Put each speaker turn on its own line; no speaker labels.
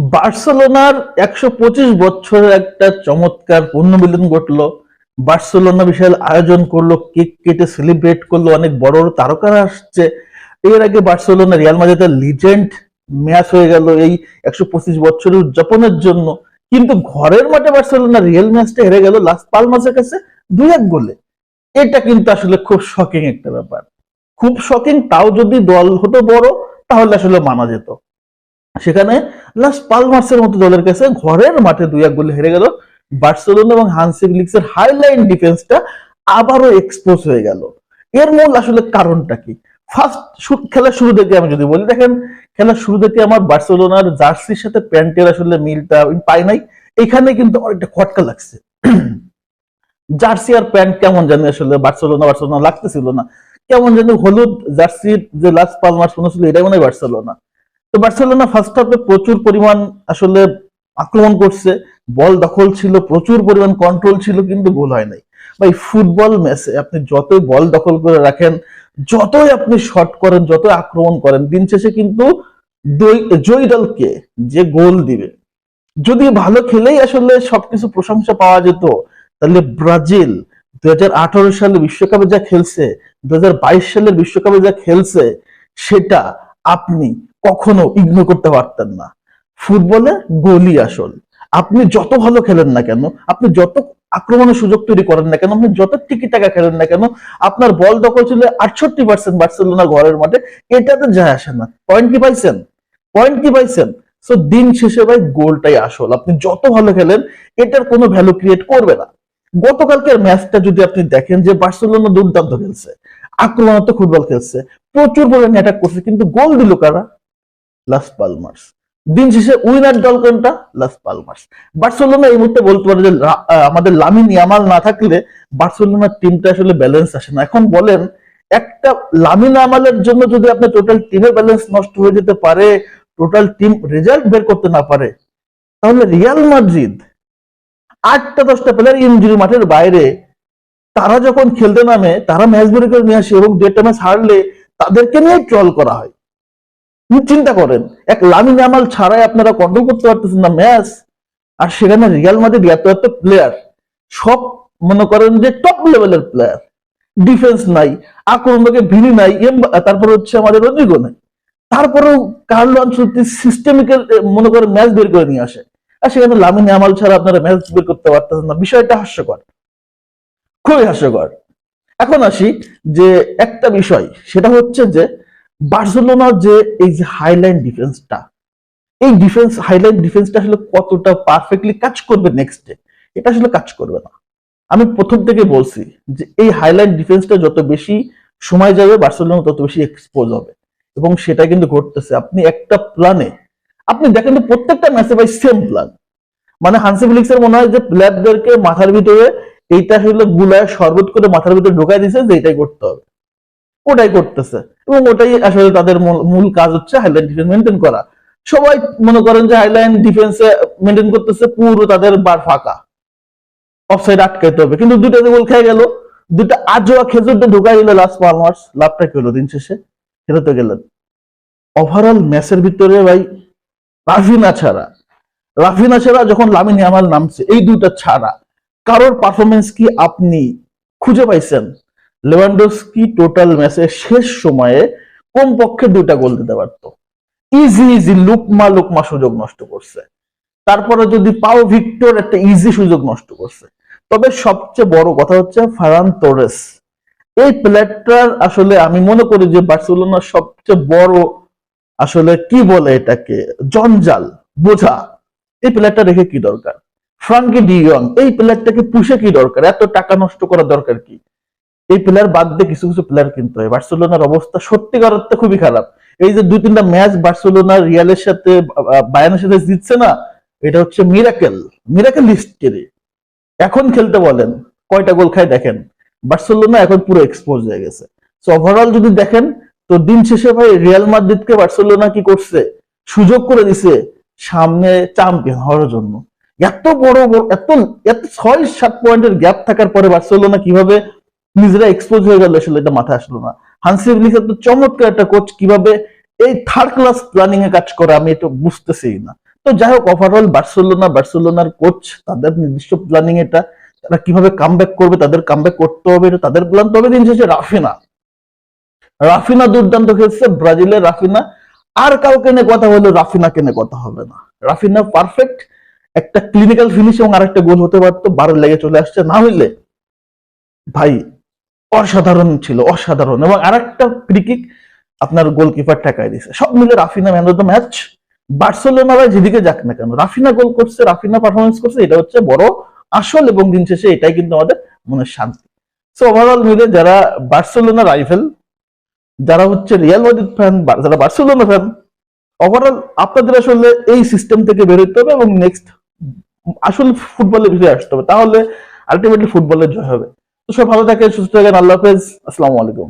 বার্সেলোনার একশো পঁচিশ বছরের একটা চমৎকার পুনর্মিলন ঘটলো। বার্সেলোনা বিশাল আয়োজন করল, কেক কেটে সেলিব্রেট করল, অনেক বড় বড় তারকারা আসছে। এর আগে বার্সেলোনা রিয়াল মাদ্রিদের লিজেন্ড ম্যাচ হয়ে গেল এই একশো পঁচিশ বছরের উদযাপনের জন্য। কিন্তু ঘরের মাঠে বার্সেলোনা রিয়াল ম্যাচটা হেরে গেল লাস্ট পালমাসের কাছে দুই এক গোলে। এটা কিন্তু আসলে খুব শকিং একটা ব্যাপার। খুব শকিং তাও যদি দল হতো বড়, তাহলে আসলে মানা যেত। সেখানে লাস পালমার্সের মতো দলের কাছে ঘরের মাঠে দুই এক গোলে হেরে গেল। বার্সেলোনা এবং হানসি ফিলিক্সের হাইলাইন ডিফেন্সটা আবারও এক্সপোজ হয়ে গেল। এর মূল আসলে কারণটা কি? ফার্স্ট খেলার শুরু থেকে আমি যদি বলি, দেখেন, খেলার শুরু থেকে আমার বার্সেলোনার জার্সির সাথে প্যান্টের আসলে মিলটা পাই নাই। এখানে কিন্তু একটা খটকা লাগছে। জার্সি আর প্যান্ট কেমন জানি আসলে বার্সেলোনা বার্সেলোনা লাগতেছিল না। কেমন জানি হলুদ জার্সির যে লাস্ট পালমার্স মনে ছিল এটাই মনে হয় বার্সেলোনা। তো বার্সেলোনা ফার্স্ট হাফে প্রচুর পরিমাণ আসলে আক্রমণ করছে। বল দখল ছিল, প্রচুর পরিমাণ কন্ট্রোল ছিল, কিন্তু গোল হয় নাই। ভাই ফুটবল ম্যাচে আপনি যতই বল দখল করে রাখেন, যতই আপনি শট করেন, যতই আক্রমণ করেন, দিন শেষে কিন্তু জয়ী দলকে যে গোল দিবে? যদি ভালো খেলেই আসলে সবকিছু প্রশংসা পাওয়া যেত, তাহলে ব্রাজিল দু হাজার আঠারো সালে বিশ্বকাপে যা খেলছে দু সালের বিশ্বকাপে যা খেলছে, সেটা আপনি কখনো ইগনোর করতে পারতেন না। ফুটবলে গোলই আসল। আপনি যত ভালো খেলেন না কেন, আপনি যত আক্রমণের সুযোগ তৈরি করেন না কেন, আপনি যত টিকি টাকা খেলেন না কেন, আপনার বল দখল ছিল আটষট্টি পার্সেন্ট বার্সেলোনা ঘরের মাঠে, এটাতে যায় আসে না। পয়েন্ট কি পাইছেন? পয়েন্ট কি পাইছেন? সো দিন শেষে ভাই গোলটাই আসল। আপনি যত ভালো খেলেন, এটার কোনো ভ্যালু ক্রিয়েট করবে না। গতকালকের ম্যাচটা যদি আপনি দেখেন যে বার্সেলোনা দুর্দান্ত খেলছে আক্রমণাত্মক ফুটবল খেলছে। প্রচুর পরিমাণে অ্যাটাক করছে, কিন্তু গোল দিল কারা? লাস পালমার্স দিন শেষে উইনার দল কোনটা? লাস পালমার্স বার্সেলোনা এই মুহূর্তে বলতে পারে যে আমাদের লামিন ইয়ামাল না থাকলে বার্সেলোনার টিমটা আসলে ব্যালেন্স আসে না। এখন বলেন, একটা লামিন আমালের জন্য যদি আপনার টোটাল টিমের ব্যালেন্স নষ্ট হয়ে যেতে পারে টোটাল টিম রেজাল্ট বের করতে না পারে, তাহলে রিয়াল মাদ্রিদ আটটা দশটা প্লেয়ার ইঞ্জুরি মাঠের বাইরে তারা যখন খেলতে নামে, তারা ম্যাচ বের করে নিয়ে আসে এবং দেড়টা ম্যাচ হারলে তাদেরকে নিয়ে ট্রল করা হয়। চিন্তা করেন, এক লামিন আমাল ছাড়াই আপনারা কন্ট্রোল করতে পারতেছেন না ম্যাচ আর সেখানে রিয়াল মাদ্রিদ এত এত প্লেয়ার সব মনে করেন যে টপ লেভেলের প্লেয়ার ডিফেন্স নাই, আক্রমণকে ভিনি নাই তারপর হচ্ছে আমাদের রদ্রিগো নাই। তারপরেও কার্লো আনসুতি সিস্টেমিক্যাল মনে করে ম্যাচ বের করে নিয়ে আসে। আর সেখানে লামিন আমাল ছাড়া আপনারা ম্যাচ বের করতে পারতেছেন না। বিষয়টা হাস্যকর। খুবই হাস্যকর। এখন আসি যে একটা বিষয়, সেটা হচ্ছে যে বার্সেলোনার যে এই যে হাইলাইন ডিফেন্সটা এই ডিফেন্স হাইলাইন ডিফেন্সটা আসলে কতটা পারফেক্টলি কাজ করবে নেক্সট ডে এটা আসলে কাজ করবে না। আমি প্রথম থেকে বলছি যে এই হাইলাইন ডিফেন্সটা যত বেশি সময় যাবে, বার্সেলোনা তত বেশি এক্সপোজ হবে। এবং সেটা কিন্তু ঘটতেছে, আপনি একটা প্ল্যানে আপনি দেখেন প্রত্যেকটা ম্যাচে ভাই সেম প্ল্যান মানে হানসি ফিলিক্সের মনে হয় যে প্লেয়ারদেরকে মাথার ভিতরে এইটা হলো গুলায় শরবত করে মাথার ভিতরে ঢোকাই দিছে যে এটাই করতে হবে। ওটাই করতেছে। এবং ওটাই আসলে তাদের মূল- কাজ হচ্ছে হাইলাইন ডিফেন্স মেনটেন করা। সবাই মনে করেন যে হাইলাইন ডিফেন্সে মেনটেন করতেছে, পুরো তাদের বার ফাঁকা। অফসাইড আটকাইতে হবে। কিন্তু দুইটা গোল খেয়ে গেল। দুইটা আজোয়া খেজুরটা ঢুকাই দিল লাস্ট পালমার্স লাভটা কি হলো দিন শেষে? খেলতে গেলেন। ওভারঅল ম্যাচের ভিতরে ভাই, রাফিনা ছাড়া। রাফিনা ছাড়া যখন লামিন ইয়ামাল নামছে, এই দুইটা ছাড়া। কারোর পারফরমেন্স কি আপনি খুঁজে পাইছেন? লেভানডোস্কি টোটাল ম্যাচের শেষ সময়ে কমপক্ষে দুইটা গোল দিতে পারতো। ইজি ইজি লুকমা লুকমা সুযোগ নষ্ট করছে। তারপরে যদি পাও ভিক্টর একটা ইজি সুযোগ নষ্ট করছে। তবে সবচেয়ে বড় কথা হচ্ছে ফারান তোরেস এই প্লেয়ারটার আসলে আমি মনে করি যে বার্সেলোনার সবচেয়ে বড় আসলে কি বলে এটাকে? জঞ্জাল, বোঝা। এই প্লেয়ারটা রেখে কি দরকার? ফ্রাঙ্কি ডিয়ং এই প্লেয়ারটাকে পুষে কি দরকার? এত টাকা নষ্ট করা দরকার কি? এই প্লেয়ার বাদ দিয়ে কিছু কিছু প্লেয়ার কিনতে হয়। বার্সেলোনার অবস্থা সত্যিকার অর্থে খুবই খারাপ। এই যে দুই তিনটা ম্যাচ বার্সেলোনা, রিয়ালের সাথে বায়ানের সাথে জিতছে না, এটা হচ্ছে মিরাকেল। মিরাকেল হিস্ট্রি এখন খেলতে বলেন, কয়টা গোল খায় দেখেন। বার্সেলোনা এখন পুরো এক্সপোজ হয়ে গেছে। সো ওভারঅল যদি দেখেন, তো দিন শেষে ভাই রিয়াল মাদ্রিদকে বার্সেলোনা কি করছে? সুযোগ করে দিছে সামনে চ্যাম্পিয়ন হওয়ার জন্য। এত বড় এত এত ছয়, সাত পয়েন্টের গ্যাপ থাকার পরে বার্সেলোনা কীভাবে নিজেরা এক্সপোজ হয়ে গেল আসলে এটা মাথায় আসলো না। হানসি ফ্লিক এত চমৎকার একটা কোচ কীভাবে এই থার্ড ক্লাস প্ল্যানিং এ কাজ করে আমি এটা বুঝতেছি না। তো যাই হোক ওভারঅল বার্সেলোনা বার্সেলোনার কোচ তাদের নির্দিষ্ট প্ল্যানিং এটা, তারা কীভাবে কামব্যাক করবে, তাদের কামব্যাক করতে হবে, এটা তাদের প্ল্যান তবে দিন শেষে রাফিনা। রাফিনা দুর্দান্ত খেলছে, ব্রাজিলের রাফিনা। আর কাউকে নিয়ে কথা হলে রাফিনাকে নিয়ে কথা হবে না। রাফিনা পারফেক্ট একটা ক্লিনিক্যাল ফিনিশ এবং আরেকটা গোল হতে পারতো বারো লেগে চলে আসছে। না হইলে, ভাই, অসাধারণ ছিল, অসাধারণ। এবং আরেকটা ফ্রিকিক আপনার গোলকিপার ঠেকাই দিছে সব মিলে Raphinha man of the match. Barcelona ভাই যেদিকে যাক না কেন, রাফিনা গোল করছে, রাফিনা পারফরমেন্স করছে, এটা হচ্ছে বড় আসল এবং দিন শেষে এটাই কিন্তু আমাদের মনের শান্তি। সো ওভারঅল মিলে যারা বার্সেলোনা রাইভেল যারা হচ্ছে রিয়াল মাদ্রিদ ফ্যান যারা বার্সেলোনা ফ্যান ওভারঅল আপনাদের আসলে এই সিস্টেম থেকে বেরোতে হবে এবং নেক্সট আসল ফুটবলে ফিরে আসতে হবে। তাহলে আলটিমেটলি ফুটবলের জয় হবে। তো সব ভালো থাকে সুস্থ থাকেন। আল্লাহ হাফেজ। আসসালামু আলাইকুম।